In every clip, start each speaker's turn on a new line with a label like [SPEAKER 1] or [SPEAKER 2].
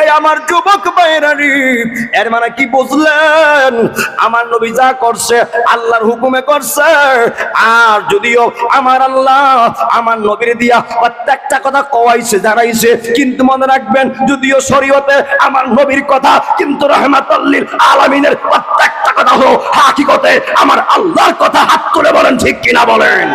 [SPEAKER 1] এই আমার যুবক বাইরানি। এর মানে কি বুঝলেন? আমার নবী যা করছে, আল্লাহর হুকুমে করছে। আর যদিও আমার আল্লাহ আমার নবীর দিয়া প্রত্যেকটা কথা কওয়াইছে, জানাইছে, কিন্তু মনে রাখবেন, যদিও শরীয়তে আমার নবীর কথা, কিন্তু রহমাতাল্লিল আলামিনের প্রত্যেকটা কথা হলো হাকিকতে আমার আল্লাহর কথা হাত তুলে বলেন, ঠিক কিনা বলেন?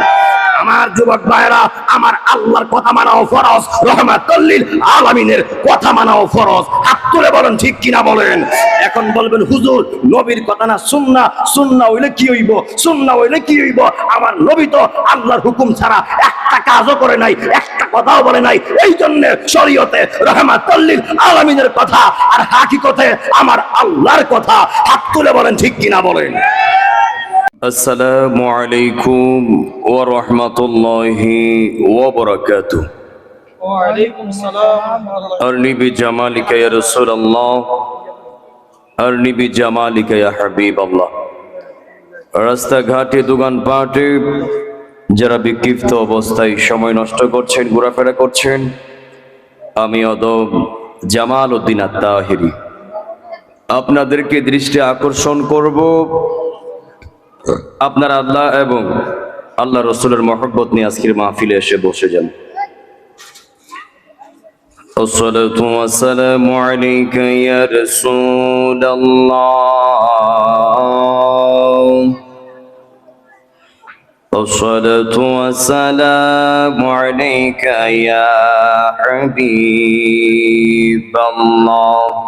[SPEAKER 1] আমার যুবক ভাইরা আমার আল্লাহর কথা মানাও ফরজ, রহমাতুল্লিল আলামিনের কথা মানাও ফরজ। হাত তুলে বলেন, ঠিক কিনা বলেন? এখন বলবেন, হুজুর, নবীর কথা না, সুন্না সুন্না হইলে কি হইব? সুন্না হইলে কি হইব? আমার নবী তো আল্লাহর হুকুম ছাড়া একটা কাজও করে নাই, একটা কথাও বলে নাই। এই জন্য শরীয়তে রহমাতুল্লিল আলামিনের কথা আর হাকিকতে আমার আল্লাহর কথা। হাত তুলে বলেন, ঠিক কিনা বলেন?
[SPEAKER 2] আসসালামু আলাইকুম ওয়া রাহমাতুল্লাহি ওয়া
[SPEAKER 3] বারাকাতুহু। ওয়া আলাইকুম সালাম
[SPEAKER 2] আরনি বি জামালিকা ইয়া রাসূলুল্লাহ আরনি বি জামালিকা ইয়া হাবিবাল্লাহ। রাস্তাঘাটে দোকানপাটে যারা বিক্ষিপ্ত অবস্থায় সময় নষ্ট করছেন ঘোরাফেরা করছেন আমি অদব জামাল উদ্দিন আত্মাহিরি আপনাদেরকে দৃষ্টি আকর্ষণ করব আপনার আল্লাহ এবং আল্লাহ রসুলের মহব্বত নিয়ে আজকের মাহফিলে এসে বসে যান الصلاة والسلام عليك يا رسول الله الصلاة والسلام عليك يا حبيب الله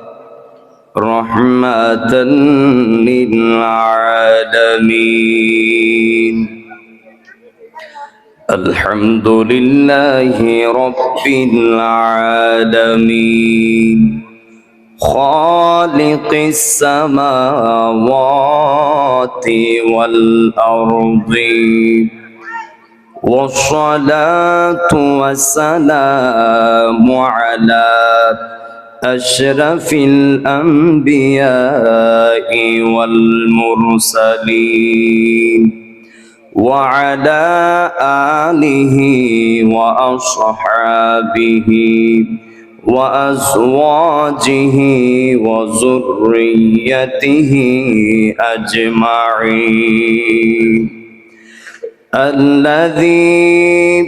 [SPEAKER 2] رحمة للعالمين. الحمد لله رب العالمين. خالق السماوات والأرض. والصلاة والسلام على أشرف الأنبياء والمرسلين وعلى آله وأصحابه وأزواجه وذريته أجمعين. الذي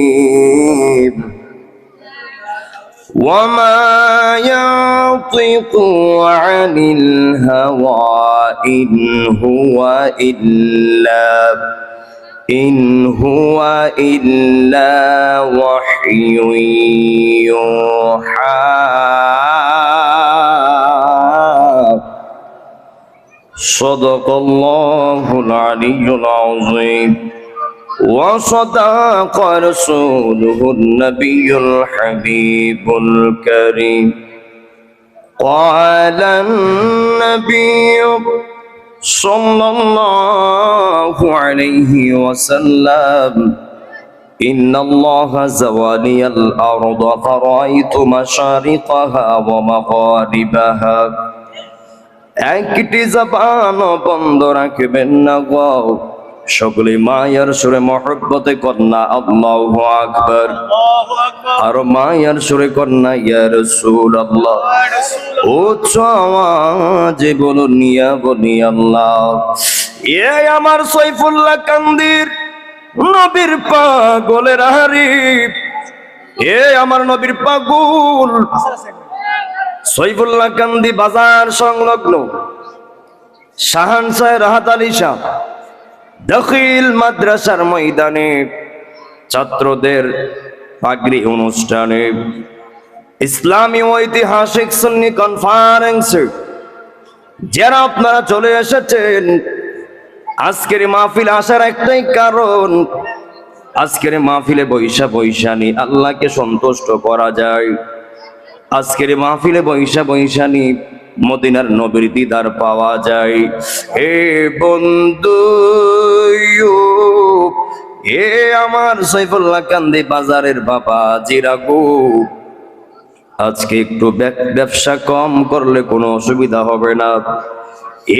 [SPEAKER 2] وما ينطق عن الهوى إن هو إلا إن هو إلا وحي يوحى صدق الله العلي العظيم وصدق رسوله النبي الحبيب الكريم قال النبي صلى الله عليه وسلم إن الله زوالي الأرض فرأيت مشارقها ومغاربها
[SPEAKER 4] একটি জবান বন্ধ রাখবেন না গো সকলে মায়ার সুরে মহব্বতে কন্যা আল্লাহ আকবর।
[SPEAKER 3] আল্লাহু
[SPEAKER 4] আর মায়ার সুরে কন্যা ইয়া রাসূলুল্লাহ। উচ্চ আওয়াজে বলুন ইয়া বলি আল্লাহ।
[SPEAKER 2] এ আমার সৈফুল্লাহ কান্দির নবীর পাগলের হারিফ এ আমার নবীর পাগল। সৈফুল্লাহ কান্দি বাজার সংলগ্ন শাহান সাহেব রাহাত আলী শাহ। দখিল মাদ্রাসার ময়দানে ছাত্রদের পাগড়ি অনুষ্ঠানে ইসলামী ঐতিহাসিক সুন্নি কনফারেন্সে যারা আপনারা চলে এসেছেন, আজকের মাহফিল আসার একটাই কারণ, আজকের মাহফিলে বৈশা বৈশানি, আল্লাহকে সন্তুষ্ট করা যায়। আজকের মাহফিলে বৈশা বৈশানি মদিনার নবীর দিদার পাওয়া যায়। হে বন্ধু এ আমার সৈফুল্লাহ কান্দি বাজারের বাবা জিরাগু আজকে একটু ব্যবসা কম করলে কোনো অসুবিধা হবে না।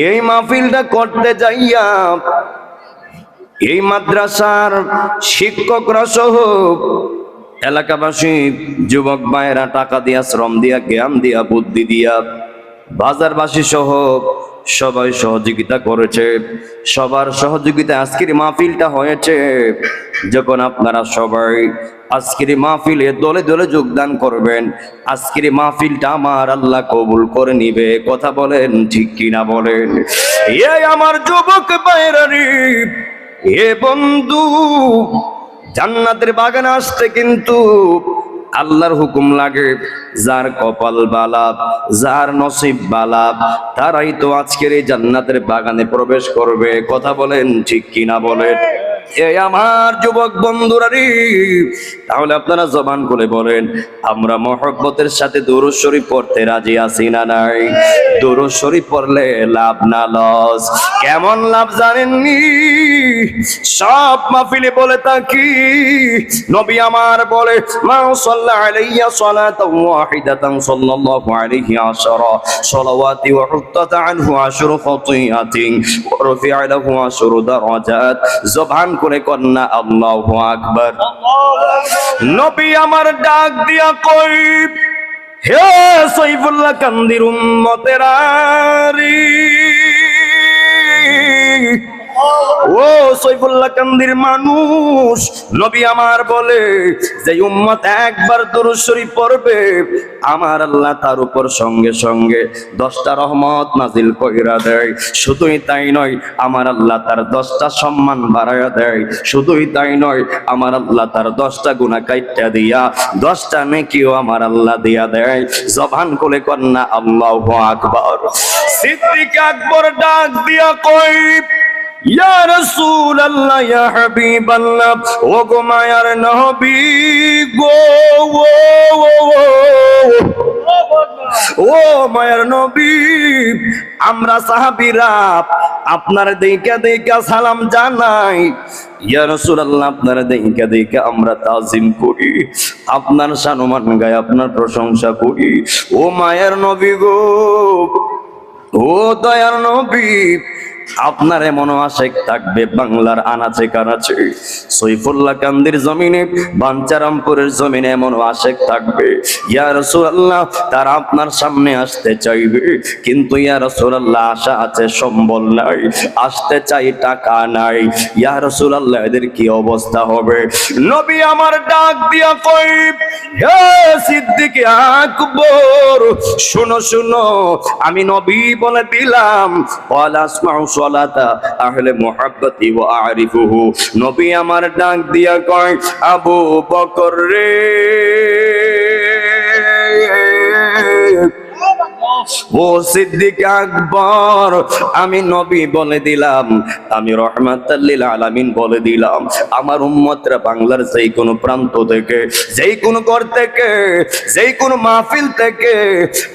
[SPEAKER 2] এই মাহফিলটা করতে যাইয়া এই মাদ্রাসার শিক্ষকরা সহ এলাকাবাসী, যুবক মায়েরা টাকা দিয়া, শ্রম দিয়া, জ্ঞান দিয়া, বুদ্ধি দিয়া বাজারবাসী সহ সবাই সহযোগিতা করেছে। সবার সহযোগিতা আজকের মাহফিলটা হয়েছে। যখন আপনারা সবাই আজকের মাহফিলে দলে দলে যোগদান করবেন, আজকের মাহফিলটা আমার আল্লাহ কবুল করে নিবে। কথা বলেন ঠিক কিনা বলেন? এ আমার যুবক বাইরারি এ বন্ধু, জান্নাতের বাগানে আসতে কিন্তু আল্লাহর হুকুম লাগে, যার কপাল বালাপ যার নসিব বালাপ তারাই তো আজকের এই জান্নাতের বাগানে প্রবেশ করবে। কথা বলেন ঠিক কিনা বলেন? এই আমার যুবক বন্ধুরা তাহলে আপনারা জবান করে বলেন, আমরা মহব্বতের সাথে দরুদ পড়তে রাজি আছি না নাই? দরুদ পড়লে লাভ না লস। কেমন লাভ জানেননি? সব মাহফিলে বলে থাকি, নবী আমার বলে, মা সাল্লা আলাইয়া সালাতান ওয়াহিদাতান সাল্লাল্লাহু আলাইহি আশারা, সালাওয়াতি ওয়া হুত্তাত আনহু আশরু খাতিয়াতিন ওয়া রুফিআ লাহু আশরু দারাজাত। জবান করে কন্যা আল্লাহ আকবর। নবী আমার ডাক দিয়া কই হে সৈফুল্লাহ কান্দির উম্মতেরা রে ও সৈফুল্লাহ কান্দির মানুষ, নবী আমার বলে যে উম্মত একবার দরুদ শরীফ পড়বে, আমার আল্লাহ তার উপর সঙ্গে সঙ্গে দশটা রহমত নাজিল কইরা দেয়। শুধুই তাই নয়, আমার আল্লাহ তার দশটা সম্মান বাড়াইয়া দেয়। শুধুই তাই নয়, আমার আল্লাহ তার দশটা গুণা কাইটা দিয়া, দশটা নেকিও আমার আল্লাহ দিয়া দেয়। জবান কোলে কন্যা আল্লাহ আকবর। সিদ্দিক আকবর ডাক দিয়া কই ও গো মায়ার নবী গো, ও ও মায়ার নবী, আমরা সাহাবীরা আপনার দেইকা দেইকা সালাম জানাই। ইয়া রাসূলুল্লাহ, আপনার দেইকা দেইকা আমরা তাজিম করি, আপনার সম্মান গায় আপনার প্রশংসা করি। ও মায়ার নবী গো, ও দয়ার নবী আপনার এমন আশেক থাকবে, বাংলার আনাচে কানাচে। সৈফুল্লাহ কান্দির জমিনে, বাঞ্চারামপুরের জমিনে এমন আশেক থাকবে। ইয়া রাসূলুল্লাহ, তারা আপনার সামনে আসতে চাইবে। কিন্তু ইয়া রাসূলুল্লাহ, আশা আছে, সম্বল নাই। আসতে চাই, টাকা নাই। ইয়া রাসূলুল্লাহ, এদের কি অবস্থা হবে? নবী আমার ডাক দিয়া কই হে সিদ্দিক আকবর, শুনো শুনো, আমি নবী বলে দিলাম। ওয়ালা আসমাউ সালাতা আহলে মুহাব্বতি ওয়া আরিফুহু। নবী আমার ডাক দিয়া কয় আবু বকর রে। ও সিদ্দিক আকবর আমি নবী বলে দিলাম আমি রহমাতাল্লিল আলামিন বলে দিলাম আমার উম্মতরা বাংলার যেই কোনো প্রান্ত থেকে যেই কোনো ঘর থেকে যেই কোনো মাহফিল থেকে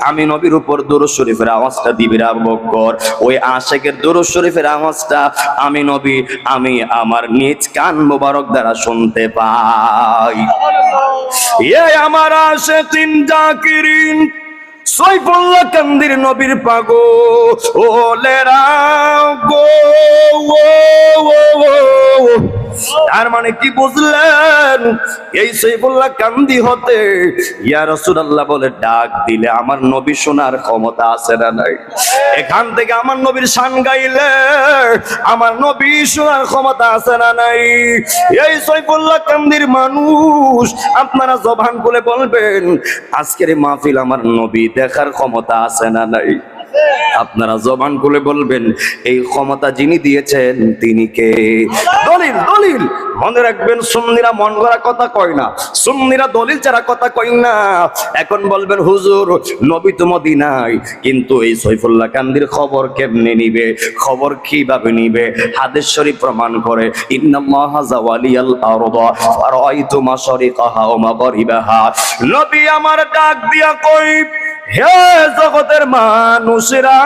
[SPEAKER 2] আমি নবীর উপর দুরুদ শরীফের আওয়াজটা দিবি রে আবু বকর ওই আশেকের দুরুদ শরীফের আওয়াজটা আমি নবী আমি আমার নিজ কান মোবারক দ্বারা শুনতে পাই। এ আমার আশেকিন জাকিরিন সৈফুল্লাহ কান্দির নবীর পাগো ওলেরা গো ও, ও, ও, ও। তার মানে কি বুঝলেন? এই সৈফুল্লাহ কান্দি হতে। ইয়া রাসূলুল্লাহ বলে, ডাক দিলে আমার নবী শোনার ক্ষমতা আছে না নাই? এখান থেকে আমার নবীর শান গাইলে আমার নবী শোনার ক্ষমতা আছে না নাই? এই সৈফুল্লাহ কান্দির মানুষ আপনারা জবান করে বলবেন, আজকের মাহফিল আমার নবী দেখার ক্ষমতা আছে না নাই? আপনারা জবান খুলে বলবেন, এই ক্ষমতা যিনি দিয়েছেন, তিনি কে? দলিল দলিল। মনে রাখবেন, সুন্নিরা মন গড়া কথা কয় না। সুন্নিরা দলিল ছাড়া কথা কয় না। এখন বলবেন, হুজুর, নবী তো মদিনায়, কিন্তু এই সৈফুল্লাহ কান্দির খবর কেমনে নিবে? খবর কীভাবে নিবে? হাদিস শরীফ প্রমাণ করে, ইন্নাল্লাহ জাওয়ালিয়াল আরদা ফারাইতু মাশারিকাহা ওয়া মাগরিবাহা নবী আমার ডাক দিয়া কই হে জগতের মানুষরা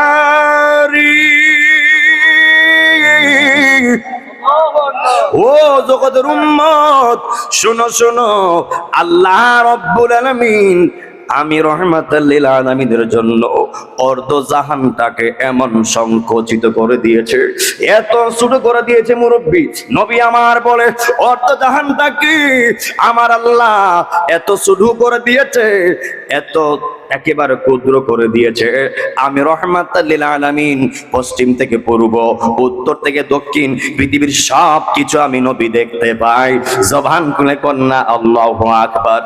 [SPEAKER 2] ও জগতের উম্মত, শোনো শোনো, আল্লাহ রব্বুল আলামিন, আমি রহমাতাল্লিল আলামিনের জন্য অর্ধ জাহানটাকে এমন সংকুচিত করে দিয়েছে, এত ছোট করে দিয়েছে মুরব্বী। নবী আমার বলে, অর্ধ জাহানটা কি? আমার আল্লাহ এত ছোট করে দিয়েছে, এত একেবারে ক্ষুদ্র করে দিয়েছে। আমি রহমাতাল্লিল আলামিন, পশ্চিম থেকে পূর্ব, উত্তর থেকে দক্ষিণ, পৃথিবীর সব কিছু আমি নবী দেখতে পাই। জবান খুলে কন্যা, আল্লাহু আকবার।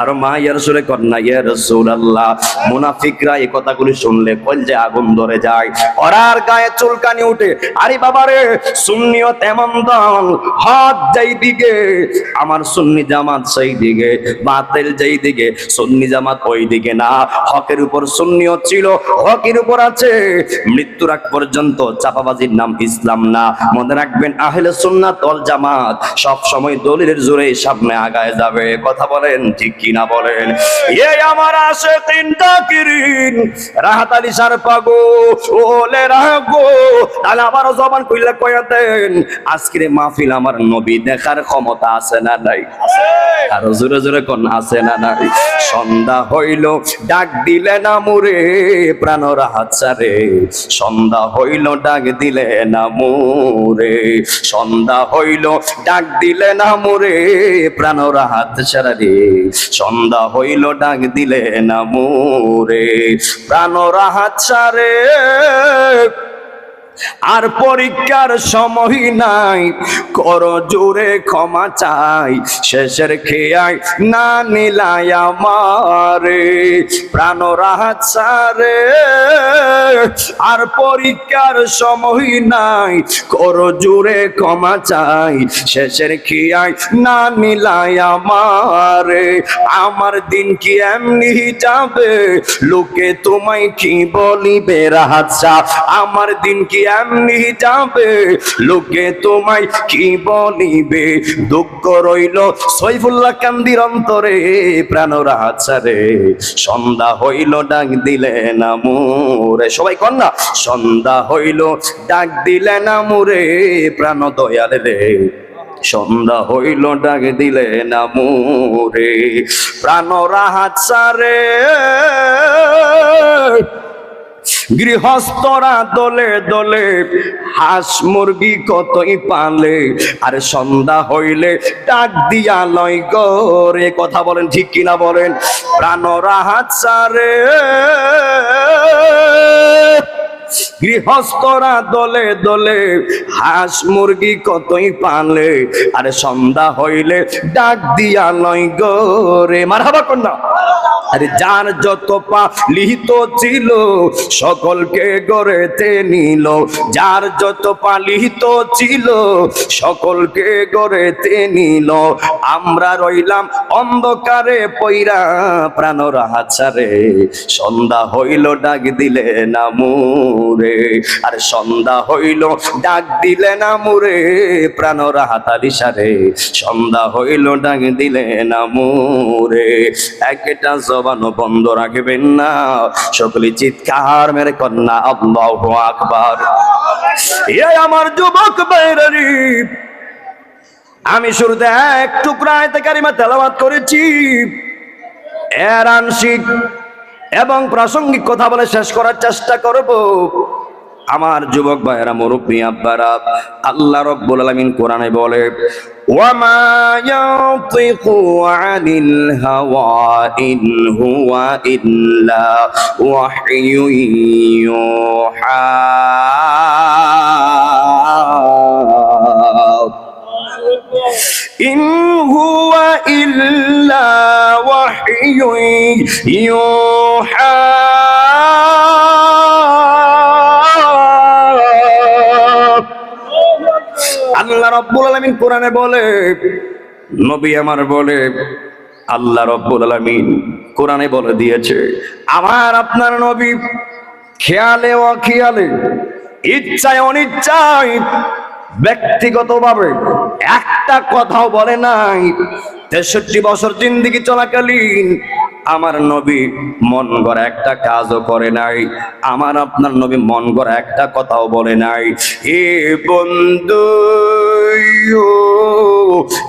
[SPEAKER 2] আর মা ইয়ার সুরে কন্যা, ইয়া রাসূলুল্লাহ। মুনাফিকরা এই কথাগুলি শুনলে কলজে আগুন ধরে যায়। ওরার গায়ে চুলকানি উঠে, আরে বাবা রে, সুন্নিয়ত এমন দল, হাত যেই দিকে, আমার সুন্নি জামাত সেই দিকে, বাতিল যেই দিকে, সুন্নি জামাত ওই দিকে না। হকের উপর সুন্নিয়ত ছিল, হকের উপর আছে। মৃত্যুর আগ পর্যন্ত চাপাবাজির নাম ইসলাম না। মনে রাখবেন, আহলে সুন্নাত জামাত সব সময় দলিলের জোরে সামনে আগায় যাবে। কথা বলেন, ঠিক কিনা বলেন? এই আমার আসে তিনটা কিরিন। রাহাত আলী সার পাগো, ওলে রাগো। তাহলে আবার জবান কইলা কয়া দেন, আজকের মাহফিল আমার নবী দেখার ক্ষমতা আছে না নাই? আরও জোরে জোরে কোন আছে না নাই সন্ধ্যা হইল, ডাক দিলে না মুরে প্রাণ রাহাচারে সন্ধ্যা হইল, ডাক দিলে না মুরে সন্ধ্যা হইল, ডাক দিলে না মুরে প্রাণ রাহাত রে। সন্ধ্যা হইল, ডাক দিলে না মুরে প্রাণ রাহাত সারে আর পরীক্ষার সময় নাই। কর জোরে ক্ষমা চাই, শেষের খেয়াই না নিলাই আমারে। প্রাণ রাহাচারে আর পরীক্ষার সময় নাই। কর জোরে ক্ষমা চাই, শেষের খেয়াই না নিলাই আমারে। আমার দিন কি এমনি যাবে? লোকে তোমায় কি বলিবে? রাহাচা আমার দিন কি এমনি যাবে, লোকে তোমায় কি বলিবে দুঃখ রইল সৈফুল্লাহ কান্দির অন্তরে, প্রাণ রাহাচারে সন্ধ্যা হইল, ডাক দিলে না মোরে। সবাই না সন্ধ্যা হইল, ডাক দিলে না মোরে, প্রাণ দয়াল রে। সন্ধ্যা হইল, ডাক দিলে না মোরে, প্রাণ রাহাচারে গৃহস্থরা দলে দলে হাঁস মুরগি কতই পালে? আর সন্ধ্যা হইলে ডাক দিয়া লয় গরে কথা বলেন, ঠিক কিনা বলেন? প্রাণ রাহাত সারে গৃহস্থরা দলে দলে হাঁস মুরগি কতই পালে? আর সন্ধ্যা হইলে ডাক দিয়া লয় গরে মারহাবা কন্যা। আরে যার যত পা লিহিত ছিল, সকলকে গড়েতে নিল। যার যত পা লিহিত ছিল, সকলকে গড়েতে নিল। আমরা রইলাম অন্ধকারে পইরা প্রাণ রাহাচারে সন্ধ্যা হইল, ডাক দিলে না মুরে আর সন্ধ্যা হইল, ডাক দিলে না মুরে প্রাণ রাহাতালি সারে। সন্ধ্যা হইল, ডাক দিলে না মুরে একটা জবান বন্ধ রাখবেন না। সকলে চিৎকার মেরে কন্যা, আল্লাহ আকবার। এ আমার যুবক বাইরারি আমি শুরুতে এক টুকরা আয়তে কারিমা তেলাওয়াত করেছি। এর আংশিক এবং প্রাসঙ্গিক কথা বলে শেষ করার চেষ্টা করব। আমার যুবক ভাইয়েরা মুরব্বী আব্বারা আল্লাহ রব্বুল আলামিন কোরআনে বলে ওয়ামা ইয়াতিকু আনিল হাওয়া ইন হুয়া ইল্লা ওয়াহয়ু ইউহা إن هو إلا وحي يوحى আল্লাহ রব্বুল আলামিন কোরআনে বলে, নবী আমার বলে, আল্লাহ রব্বুল আলামিন কোরআনে বলে দিয়েছে, আমার আপনার নবী খেয়ালে অখেয়ালে, ইচ্ছায় অনিচ্ছায় ব্যক্তিগতভাবে একটা কথাও বলে নাই। তেষট্টি বছর জিন্দিগি চলাকালীন আমার নবী মন গড়া একটা কাজও করে নাই। আমার আপনার নবী মন গড়া একটা কথাও বলে নাই। এ বন্ধু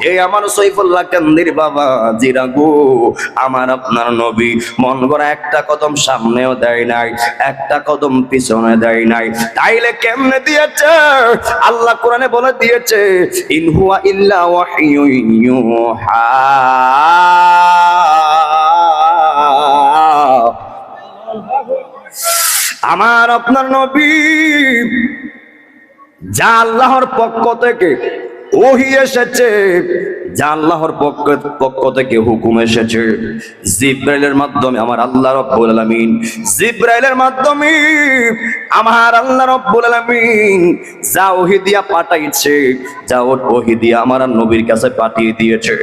[SPEAKER 2] এই আমার সৈফুল্লাহ কান্দির বাবা, জিরা গো, আমার আপনার নবী মন গড়া একটা কদম সামনেও দেয় নাই, একটা কদম পিছনে দেয় নাই। তাইলে কেমনে দিয়েছে? আল্লাহ কোরআনে বলে দিয়েছে ইনহুয়া ইল্লা ওয়াহিয়ু আমার আপনার নবী যা আল্লাহর পক্ষ থেকে ওহি এসেছে যা আল্লাহর পক্ষ পক্ষ থেকে হুকুম এসেছে। জিব্রাইলের মাধ্যমে আমার আল্লাহ রব্বুল আলামিন, জিব্রাইলের মাধ্যমে আমার আল্লাহ রব্বুল আলামিন যা ওহি দিয়া পাঠাইছে, যা ওহি দিয়া আমার নবীর কাছে পাঠিয়ে দিয়েছে।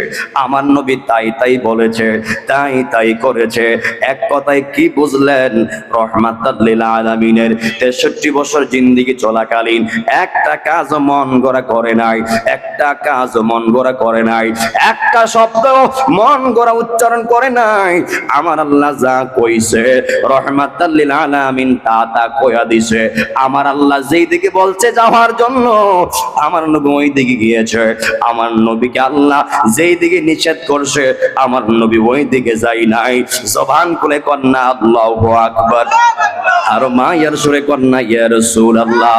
[SPEAKER 2] আমার নবী তাই তাই বলেছে, তাই তাই করেছে। এক কথায় কি বুঝলেন? রহমাতাল্লিল আলামিনের তেষট্টি বছর জিন্দিগি চলাকালীন একটা কাজ মন গড়া করে নাই, একটা কাজ মন গড়া করে নাই। একটা শব্দ মন গড়া উচ্চারণ করে নাই। আমার আল্লাহ যা কইছে রহমাতাল্লিল আলামিন তা তা কয়া দিছে। আমার আল্লাহ যেই দিকে বলছে যাওয়ার জন্য, আমার নবী ওই দিকে গিয়েছে। আমার নবীকে আল্লাহ যেই দিকে নিষেধ করছে, আমার নবী ওই দিকে যাই নাই। জবান খুলে কন্যা, আল্লাহ আকবার। আর মায়ের সুরে কন্যা, ইয়া রাসূলুল্লাহ।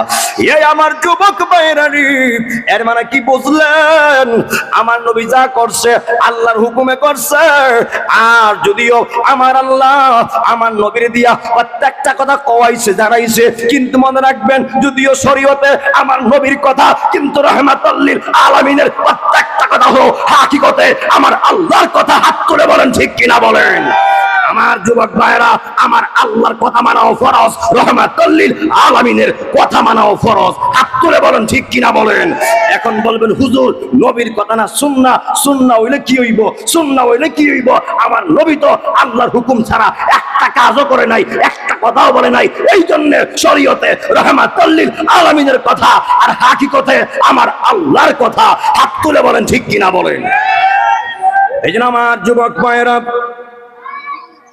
[SPEAKER 2] এই আমার যুবক বাইরানি এর মানে কি বুঝলেন? আমার নবী যা করছে, আল্লাহর হুকুমে করছে। আর যদিও আমার আল্লাহ আমার নবীর দিয়া প্রত্যেকটা কথা কওয়াইছে, জানাইছে, কিন্তু মনে রাখবেন, যদিও শরীয়তে আমার নবীর কথা, কিন্তু রহমাতাল্লিল আলামিনের প্রত্যেকটা কথা হলো হাকিকতে আমার আল্লাহর কথা হাত তুলে বলেন, ঠিক কিনা বলেন? আমার যুবক ভাইরা আমার আল্লাহর কথা মানাও ফরজ, রহমাতুল্লিল আলামিনের কথা মানাও ফরজ। হাত তুলে বলেন, ঠিক কিনা বলেন? এখন বলবেন, হুজুর, নবীর কথা না, সুন্না সুন্না হইলে কি হইব? সুন্না হইলে কি হইব? আমার নবী তো আল্লাহর হুকুম ছাড়া একটা কাজও করে নাই, একটা কথাও বলে নাই। এই জন্য শরীয়তে রহমাতুল্লিল আলামিনের কথা আর হাকিকতে আমার আল্লাহর কথা। হাত তুলে বলেন, ঠিক কিনা বলেন? এই জন্য আমার যুবক ভাইয়েরা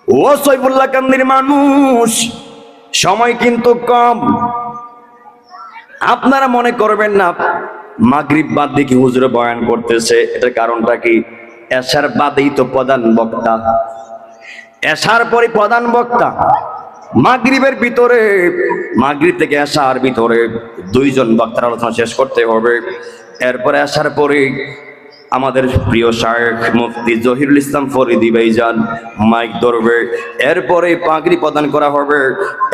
[SPEAKER 2] ও সৈফুল্লাহ কান্দির মানুষ, সময় কিন্তু কম। আপনারা মনে করবেন না, মাগরিব বাদ দিয়ে কি হুজুরে বয়ান করতেছে? এটার কারণটা কি? এশার বাদেই তো প্রধান বক্তা। এশার পরে প্রধান বক্তা। মাগরিবের ভিতরে, মাগরিব থেকে এশার ভিতরে দুইজন বক্তার আলোচনা শেষ করতে হবে। এরপরে আসার পরে আমাদের প্রিয় শায়েখ মুফতি জহিরুল ইসলাম ফরিদি ভাইজান, মাইক ধরবে। এরপরে পাগড়ি প্রদান করা হবে।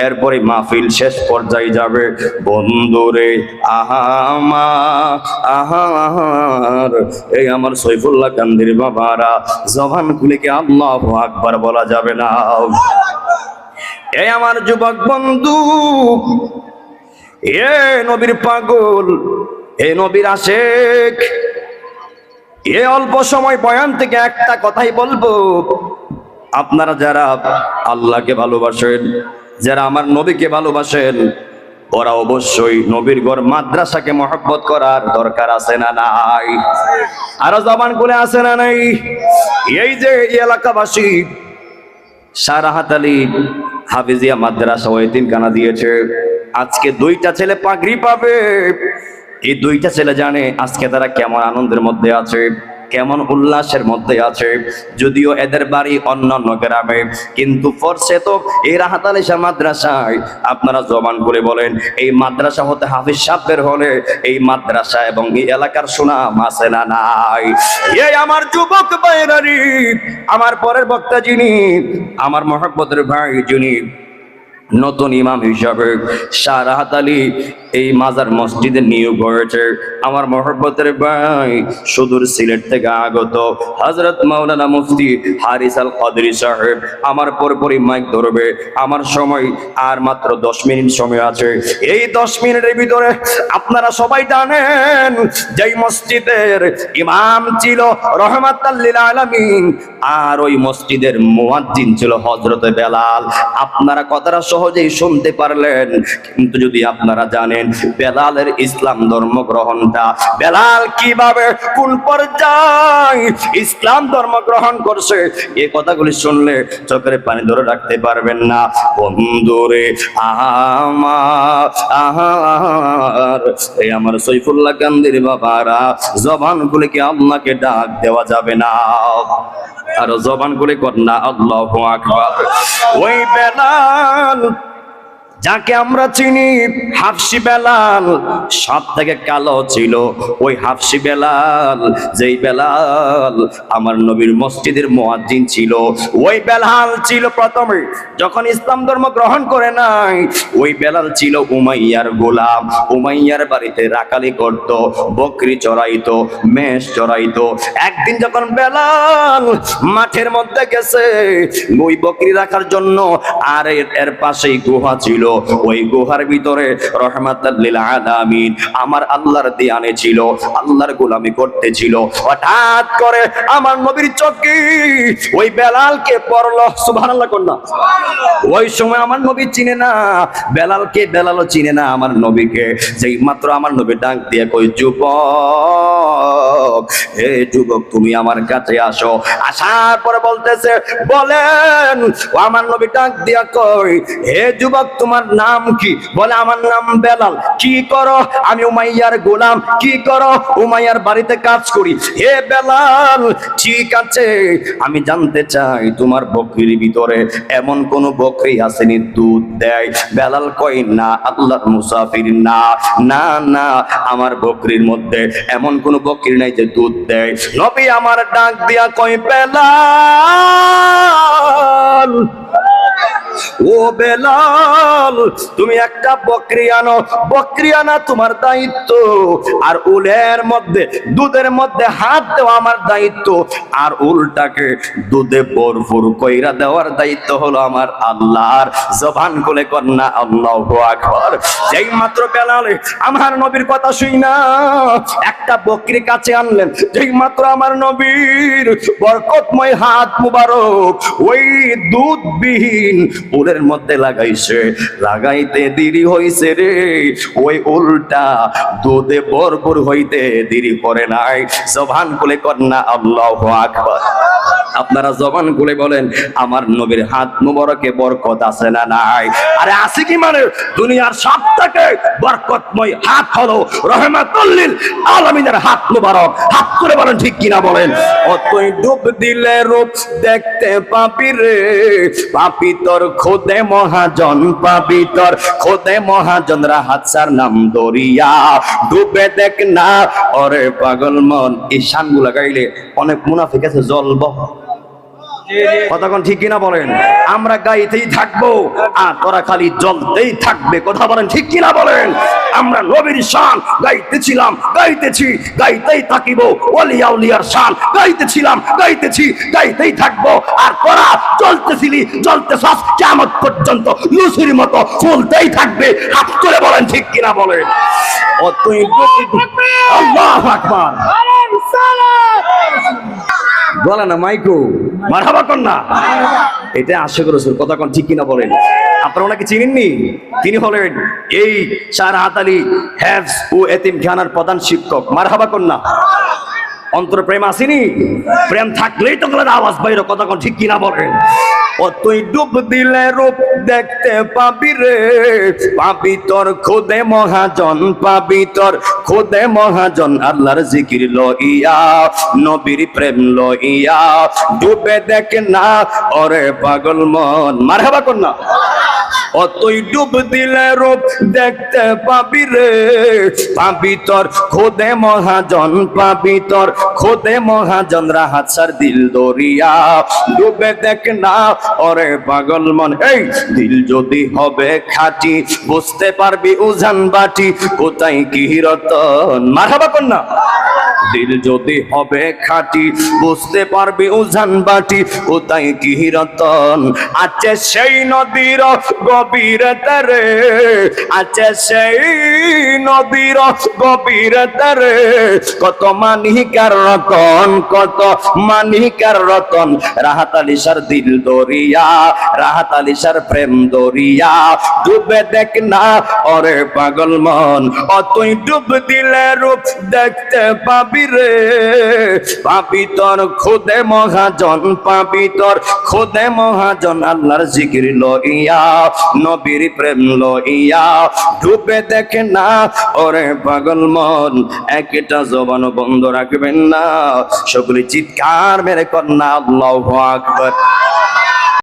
[SPEAKER 2] এরপরে মাহফিল শেষ পর্যায়ে যাবে। বন্ধুরে আহামা আহার এই আমার সৈফুল্লাহ কান্দির বাবারা, জবান খুলে কি আল্লাহ আকবার বলা যাবে না? এই আমার যুবক বন্ধু, এ নবীর পাগল, এ নবীর আশেক এ অল্প সময় বয়ান থেকে একটা কথাই বলব। আপনারা যারা আল্লাহকে ভালোবাসেন, যারা আমার নবীকে ভালোবাসেন, ওরা অবশ্যই নবীর ঘর মাদ্রাসাকে মহব্বত করার দরকার আছে না নাই? আরও জবান করে আছে না নাই? এই যে এলাকাবাসী, সারাহাত আলী হাফিজিয়া মাদ্রাসা ও কানা দিয়েছে। আজকে দুইটা ছেলে পাগড়ি পাবে। এই দুইটা ছেলে জানে আজকে তারা কেমন আনন্দের মধ্যে আছে,
[SPEAKER 4] কেমন উল্লাসের মধ্যে আছে। যদিও এদের বাড়ি অন্যান্য গ্রামে, কিন্তু ফরসে তো এই রাহাত আলী শাহ মাদ্রাসায়। আপনারা জবান করে বলেন, এই মাদ্রাসা হতে হাফিজ সাহেবের হলে এই মাদ্রাসা এবং এই এলাকার সুনাম আছে না নাই?
[SPEAKER 2] এই আমার যুবক বাইরারি আমার পরের বক্তা যিনি,
[SPEAKER 4] আমার মহব্বতের ভাই যিনি নতুন ইমাম হিসাবে শাহ রাহাত আলী এই মাজার মসজিদে নিয়োগ হয়েছে। আমার মহব্বতের ভাই সুদূর সিলেট থেকে আগত হজরত মাওলানা মুফতি হারিস আল কদরি সাহেব, আমার পরপরই মাইক ধরবে। আমার সময় আর মাত্র দশ মিনিট সময় আছে।
[SPEAKER 2] এই দশ মিনিটের ভিতরে আপনারা সবাই জানেন, যেই মসজিদের ইমাম ছিল রহমাতাল্লিল
[SPEAKER 4] আর ওই মসজিদের মুয়াজ্জিন ছিল হজরতে বেলাল। আপনারা কথাটা সহজেই শুনতে পারলেন। কিন্তু যদি আপনারা জানেন বেলালের ইসলাম ধর্ম গ্রহণটা
[SPEAKER 2] বেলাল কীভাবে কোন পর্যায়ে ইসলাম ধর্ম গ্রহণ করছে
[SPEAKER 4] এই কথাগুলি শুনলে চোখের পানি ধরে রাখতে পারবেন না। বন্ধুরে, আমার এই আমার সৈফুল্লাহ গান্ধীর বাবারা জবান গুলি কি আল্লাহকে ডাক দেওয়া যাবে না। আর জবান কর না, আল্লাহ আকবার।
[SPEAKER 2] ওই বেলাল যাকে আমরা চিনি হাফসি বেলাল,
[SPEAKER 4] সব থেকে কালো ছিল ওই হাফসি বেলাল। যেই বেলাল আমার নবীর মসজিদের মুয়াজ্জিন ছিল,
[SPEAKER 2] ওই বেলাল ছিল প্রথমে। যখন ইসলাম ধর্ম গ্রহণ করে নাই,
[SPEAKER 4] ওই বেলাল ছিল উমাইয়ার গোলাম। উমাইয়ার বাড়িতে রাকালি করত, বকরি চড়াইতো, মেষ চড়াইতো।
[SPEAKER 2] একদিন যখন বেলাল মাঠের মধ্যে গেছে,
[SPEAKER 4] ওই বকরি রাখার জন্য আর এর এর পাশেই গুহা ছিল। ওই গুহার ভিতরে রহমাতাল্লিল আলামিন আমার আল্লাহর দিয়ানে ছিল আল্লাহর গোলামি করতেছিল
[SPEAKER 2] হঠাৎ করে আমার নবীর চোখে ওই বেলালকে পড়ল সুবহানাল্লাহ কন্যা ওই সময় আমার নবী চিনে না
[SPEAKER 4] বেলালকে বেলালও চিনে না আমার নবীকে। যেই মাত্র আমার নবী ডাক দিয়ে কই যুবক হে যুবক তুমি আমার কাছে আসো।
[SPEAKER 2] আসার পরে বলতেছে বলেন। ও আমার নবী ডাক দিয়া কই হে যুবক তোমার নাম কি? বলে, আমার নাম বেলাল। কি করো? আমি উমাইয়ার গোলাম। কি করো? উমাইয়ার বাড়িতে কাজ করি। হে বেলাল, ঠিক আছে,
[SPEAKER 4] আমি জানতে চাই তোমার বকরির ভিতরে এমন কোন বকরি আসেনি দুধ দেয়? বেলাল কই না, আল্লাহর মুসাফির না। না না, আমার বকরির মধ্যে এমন কোন বকরি নাই যে দুধ দেয়।
[SPEAKER 2] নবী আমার ডাক দিয়া কই বেলাল ও বেলাল, তুমি একটা বকরি আনো বকরি আনা তোমার দায়িত্ব। আর উলের মধ্যে, দুধের মধ্যে হাত দেওয়া আমার দায়িত্ব।
[SPEAKER 4] আর উলটাকে দুধে ভরপুর কইরা দেওয়ার দায়িত্ব হলো আমার আল্লাহর জবান খুলে কন্যা আল্লাহ আকবার।
[SPEAKER 2] যেই মাত্র বেলালে, আমার নবীর কথা শুই না। একটা বকরি কাছে আনলেন, যেই মাত্র আমার নবীর বরকতময় হাত মুবারক, ওই দুধবিহীন
[SPEAKER 4] উলের মধ্যে লাগাইছে। লাগাইতে দেরি হইছে রে। ওই উলটা দুধে ভরপুর হইতে দেরি করে নাই। জবান বলে কন্যা আল্লাহ আকবার। আপনারা জবান খুলে বলেন, আমার নবীর হাত মুবারকে বরকত আছে না নাই?
[SPEAKER 2] আরে আছে কি মানে? দুনিয়ার সব থেকে বরকতময় হাত হলো রহমাতুল্লিল আলামিনের হাত মুবারক। হাত করে বলেন, ঠিক কিনা বলেন? অতই ডুব দিলে রূপ দেখতে পাবি রে। পাপি তোর খোদে মহাজন, পাবি তোর খোদে মহাজন। রাহাতসার নাম দরিয়া, ডুবে দেখ না।
[SPEAKER 4] ওরে পাগল মন। এই শানগুলা গাইলে অনেক মুনাফিক আছে জ্বলব
[SPEAKER 2] কতক্ষণ ঠিক কিনা বলেন? আমরা গাইতেই থাকব আর তোরা খালি জ্বলতেই থাকবে। কথা বলেন ঠিক কিনা বলেন? আমরা নবীর শান গাইতেছিলাম গাইতেছি গাইতেই থাকিব। ওলিয়া উলিয়ার শান গাইতেছিলাম গাইতেছি গাইতেই থাকব। আর তোরা চলতেছিলি চলতেছাস কেমন পর্যন্ত লুসির মতো চলতেই থাকবে। হাত করে বলেন ঠিক কিনা বলেন? ও তুই আল্লাহ আকবার। বলে না, মাইকু। মারহাবা কন্যা। এটা আশেখ রসুল, কথা কোন ঠিক কিনা বলেন। আপনারা ওনাকে চিনেননি? তিনি হলেন এই চার হাত আলী হ্যাভস ও এতিম খানার প্রধান শিক্ষক। মারহাবা কন্যা। অন্তর প্রেম আসেনি? প্রেম থাকলেই তো আওয়াজ বাইরে, কথা কোন ঠিক কিনা বলেন। ও তুই ডুব দিলে রূপ দেখতে পাবি রে। পাবি তোর, খোদে মহাজন, পাবি তোর, খোদে মহাজন। আল্লাহর জিকির লইয়া, নবীর প্রেম লইয়া। ডুবে দেখ না, ওরে পাগল মন। মারহাবা কর না। ও তুই ডুব দিলে রূপ দেখতে পাবি রে। পাবি তোর, খোদে মহাজন, পাবি তোর, খোদে মহাজন। রাহাত সার দিল দরিয়া। ডুবে দেখ না ওরে পাগল মন, এই দিল যদি হবে খাটি, বুঝতে পারবি উজান বাটি, কোথায় কি রতন? মারহাবা কন্যা। দিল যদি হবে খাটি, বুঝতে পারবি উজান বাটি, কোথায় কি রতন আছে সেই নদীর গভীর তারে, আছে সেই নদীর গভীর তারে। কত মানিকার রতন, কত মানিকার রতন। রাহাত আলিসার দিল দরিয়া, রাহাত আলিসার প্রেম দরিয়া। ডুবে দেখ না অরে পাগল মন ও তুই ডুব দিলে রূপ দেখতে পাবি রে। পাবি তোর, খুদে মহাজন, পাবি তোর, খুদে মহাজন, আল্লাহর জিকির লইয়া, নবীর প্রেম লইয়া। ডুবে দেখে না, ওরে পাগল মন, একটা জবান বন্ধ রাখবেন না। সকলে চিৎকার মেরে কন্যা আল্লাহ আকবার।